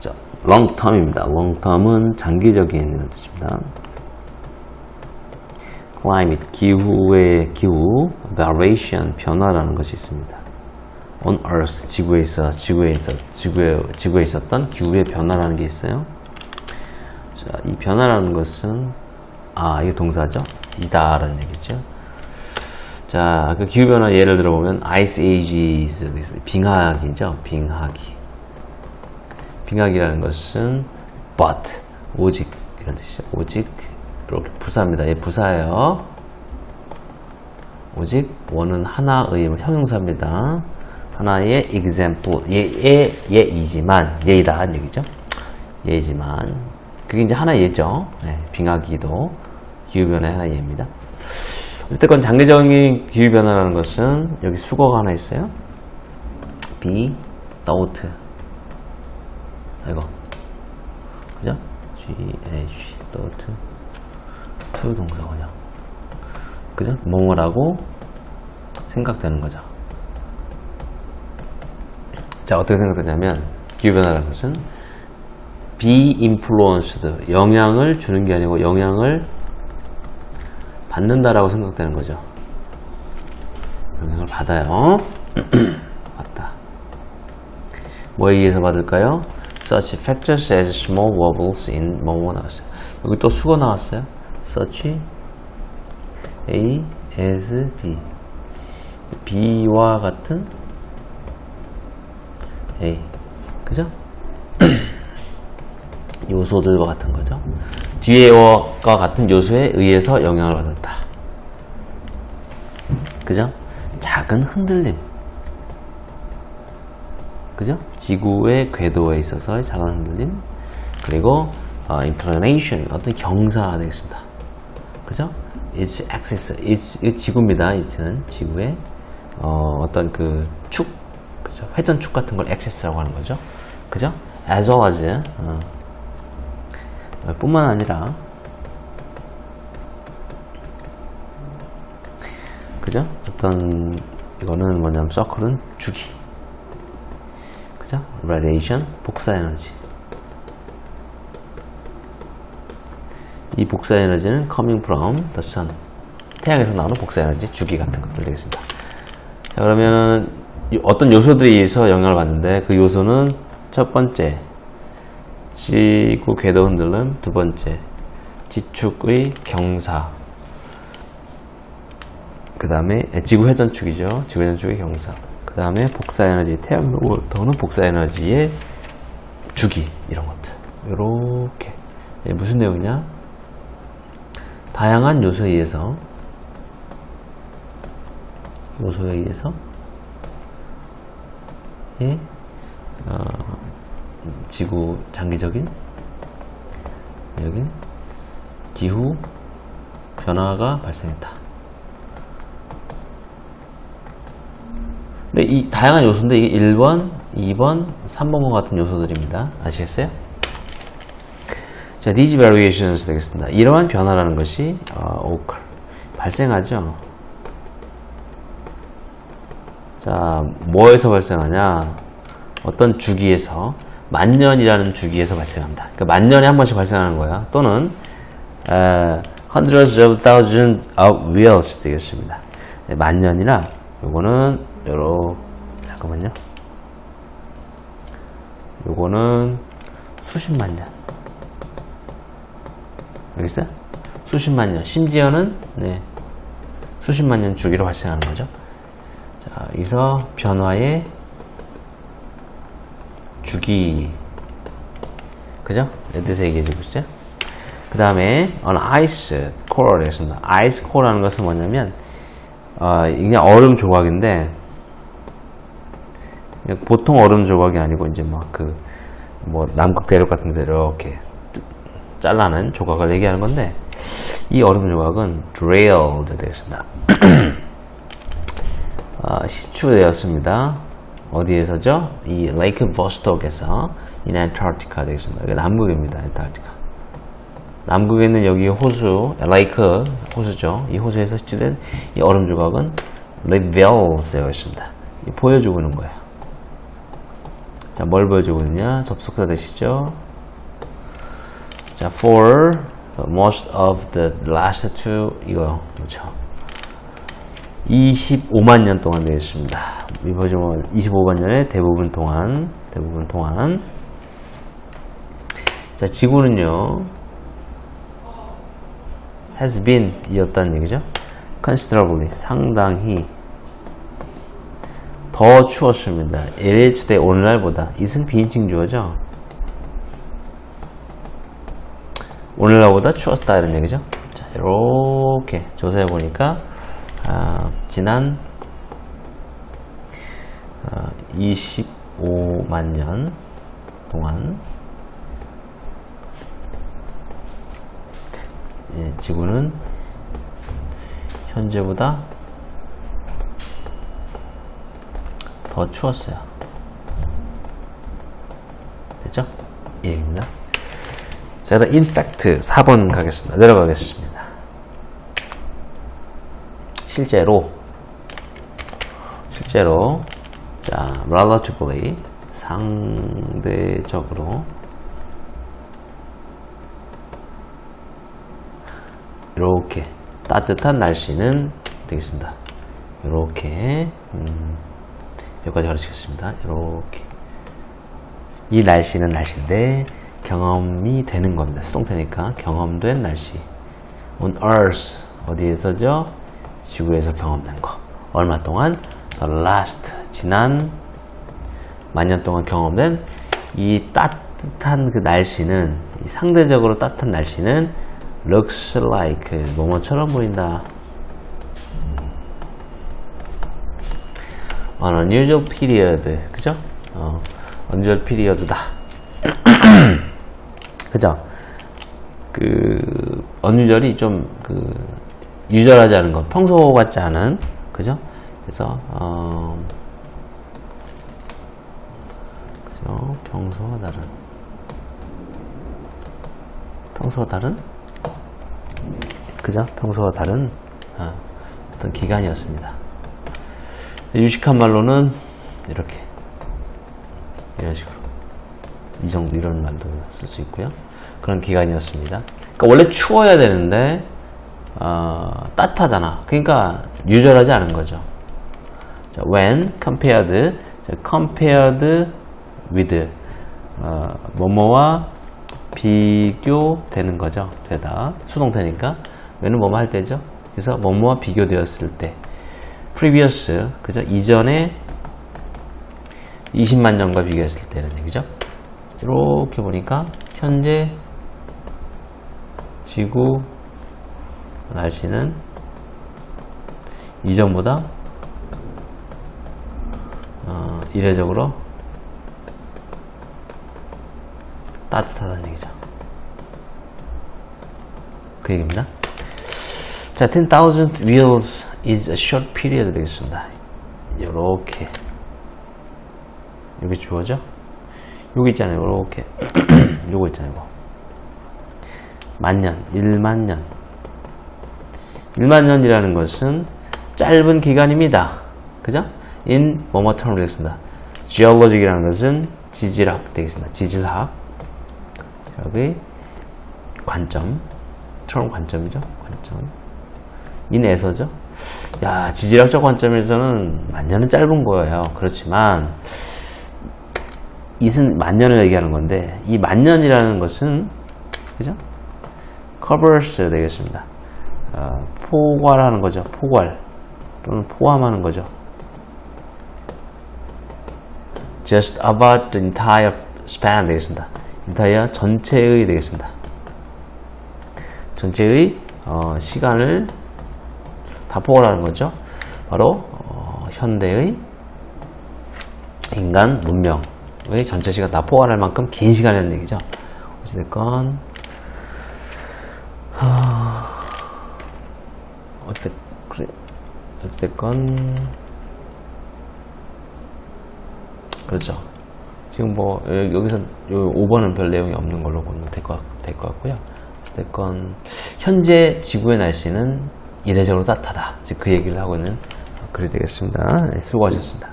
자, long term입니다. long term은 장기적인 뜻입니다. climate, 기후의 기후, variation, 변화라는 것이 있습니다. on earth, 지구에 있어, 지구에 지구에, 있었던 기후의 변화라는 게 있어요. 자, 이 변화라는 것은, 아, 이게 동사죠? 이다 라는 얘기죠. 자, 그 기후변화 예를 들어보면, ice ages, 빙하기죠? 빙하기. 빙하기라는 것은, but, 오직, 이런 뜻이죠. 오직, 이렇게 부사입니다. 얘 부사예요. 오직, 원은 하나의 형용사입니다. 하나의 example, 얘, 얘, 얘이지만, 얘이다, 한 얘기죠. 얘이지만, 그게 이제 하나의 예죠. 네, 빙하기도 기후변화의 하나의 예입니다. 어쨌든 장기적인 기후변화라는 것은 여기 수거가 하나 있어요. be, doubt. 이거. 그죠? G, A, G, doubt. to 동사원형. 그죠? 뭐뭐라고 생각되는 거죠. 자, 어떻게 생각되냐면, 기후변화라는 것은 be influenced, 영향을 주는 게 아니고 영향을 받는다라고 생각되는 거죠. 영향을 받아요. 받다. 뭐에 의해서 받을까요? Such factors as small wobbles in 뭐뭐 나왔어요. 여기 또 수거 나왔어요. Such A as B. B와 같은 A. 그죠? 요소들과 같은 거죠. 뒤에와 같은 요소에 의해서 영향을 받았다. 그죠? 작은 흔들림. 그죠? 지구의 궤도에 있어서의 작은 흔들림. 그리고 어, inclination, 어떤 경사가 되겠습니다. 그죠? Its axis, its, 이 지구입니다. it는 지구의 어, 어떤 그 축, 그죠? 회전축 같은 걸 axis라고 하는 거죠. 그죠? as well as 어, 뿐만 아니라 그죠? 어떤 이거는 뭐냐면 서클은 주기 그죠? radiation? 복사 에너지. 이 복사 에너지는 coming from the sun. 태양에서 나오는 복사 에너지 주기 같은 것들. 되겠습니다. 자 그러면 어떤 요소들에 의해서 영향을 받는데 그 요소는 첫 번째 지구 궤도 흔들림 두 번째 지축의 경사. 그 다음에 지구 회전축이죠. 지구 회전축의 경사 그 다음에 복사 에너지 태양으로부터는 복사 에너지의 주기 이런 것들. 이렇게. 무슨 내용이냐? 다양한 요소에 의해서 요소에 의해서 예, 어, 지구 장기적인 여기 기후 변화가 발생했다. 근데 이 다양한 요소인데 이게 1번, 2번, 3번 같은 요소들입니다. 아시겠어요? 자, these variations 되겠습니다. 이러한 변화라는 것이 어, occur 발생하죠. 자, 뭐에서 발생하냐? 어떤 주기에서 만년이라는 주기에서 발생합니다. 그러니까 만년에 한 번씩 발생하는 거야. 또는 에, hundreds of thousands of years 되겠습니다. 네, 만년이나 요거는 요러 잠깐만요. 요거는 수십만 년. 알겠어요? 수십만 년. 심지어는 네, 수십만 년 주기로 발생하는 거죠. 자, 여기서 변화의 주기 그죠? 뜻의 얘기해주고 있죠? 그 다음에 on ice core 되겠습니다. ice core라는 것은 뭐냐면 어, 그냥 얼음 조각인데 보통 얼음 조각이 아니고 이제 막 그 뭐 남극 대륙 같은 데 이렇게 잘라낸 조각을 얘기하는 건데 이 얼음 조각은 drilled 되겠습니다. 어, 시추되었습니다. 어디에서죠? 이 레이크 보스톡에서 인 안타르티카 되겠습니다. 이게 남극입니다. 안타르티카. 남극에 있는 여기 호수, 레이크 호수죠. 이 호수에서 시추된 이 얼음 조각은 레벨스에 있습니다. 보여주고 있는 거예요. 자, 뭘 보여주고 있느냐? 접속사 되시죠? 자, for most of the last two 이거 그렇죠. 25만 년 동안 되겠습니다. 이 버전은 25만 년의 대부분 동안 대부분 동안 자, 지구는요. has been 이었다는 얘기죠. considerably 상당히 더 추웠습니다. LH 때 오늘날보다 이은 비인칭 주어죠. 오늘날보다 추웠다 이런 얘기죠. 자, 이렇게 조사해 보니까 아, 지난 아, 25만 년 동안 예, 지구는 현재보다 더 추웠어요. 됐죠? 예, 입니다. 자, 그럼 fact 4번 가겠습니다. 내려가겠습니다. 실제로 실제로 자, relatively 상대적으로 이렇게 따뜻한 날씨는 되겠습니다. 이렇게 음, 여기까지 가르치겠습니다. 이렇게 이 날씨는 날씨인데 경험이 되는 겁니다. 수동태니까 경험된 날씨. On Earth 어디에서죠? 지구에서 경험된 거. 얼마 동안? The last 지난 만년 동안 경험된 이 따뜻한 그 날씨는 이 상대적으로 따뜻한 날씨는 looks like 뭐뭐처럼 보인다. An unusual period 그죠? 어, unusual period다. 그죠? 그 unusual이 좀 그 유절하지 않은 것, 평소 같지 않은 그죠? 그래서 어, 그죠? 평소와 다른 평소와 다른 그죠? 평소와 다른 아, 어떤 기간이었습니다. 유식한 말로는 이렇게 이런 식으로 이 정도 이런 말도 쓸 수 있고요. 그런 기간이었습니다. 그러니까 원래 추워야 되는데 어, 따뜻하잖아. 그러니까 유절하지 않은 거죠. 자, when compared, 자, compared with 어, 뭐뭐와 비교되는 거죠. 되다. 수동태니까. when은 뭐뭐 할 때죠. 그래서 뭐뭐와 비교되었을 때 previous 그죠? 이전에 20만 년과 비교했을 때는 얘기죠. 이렇게 보니까 현재 지구 날씨는 이전보다 어, 이례적으로 따뜻하다는 얘기죠. 그 얘기입니다. 자, 10,000 wheels is a short period 되겠습니다. 요렇게 여기 주어져? 여기 있잖아요. 요렇게 요거 있잖아요. 이거. 만년, 1만 년. 1만 년이라는 것은 짧은 기간입니다. 그죠? in 뭐뭐 term 되겠습니다. geologic이라는 것은 지질학 되겠습니다. 지질학. 여기 관점. term 관점이죠. 관점. 인에서죠. 야, 지질학적 관점에서는 만년은 짧은 거예요. 그렇지만 이은 만년을 얘기하는 건데 이 만년이라는 것은 그죠? covers 되겠습니다. 어, 포괄하는 거죠. 포괄 또는 포함하는 거죠. just about the entire span 되겠습니다. entire 전체의 되겠습니다. 전체의 어, 시간을 다 포괄하는 거죠. 바로 어, 현대의 인간 문명의 전체 시간 다 포괄할 만큼 긴 시간이라는 얘기죠. 어찌됐건 하... 어찌됐 그래 어찌됐건 그렇죠. 지금 뭐 여기서 요 5번은 별 내용이 없는 걸로 보면 될것 될것 같고요. 어찌됐건 현재 지구의 날씨는 이례적으로 따뜻하다. 그 얘기를 하고 있는 글이 되겠습니다. 네, 수고하셨습니다.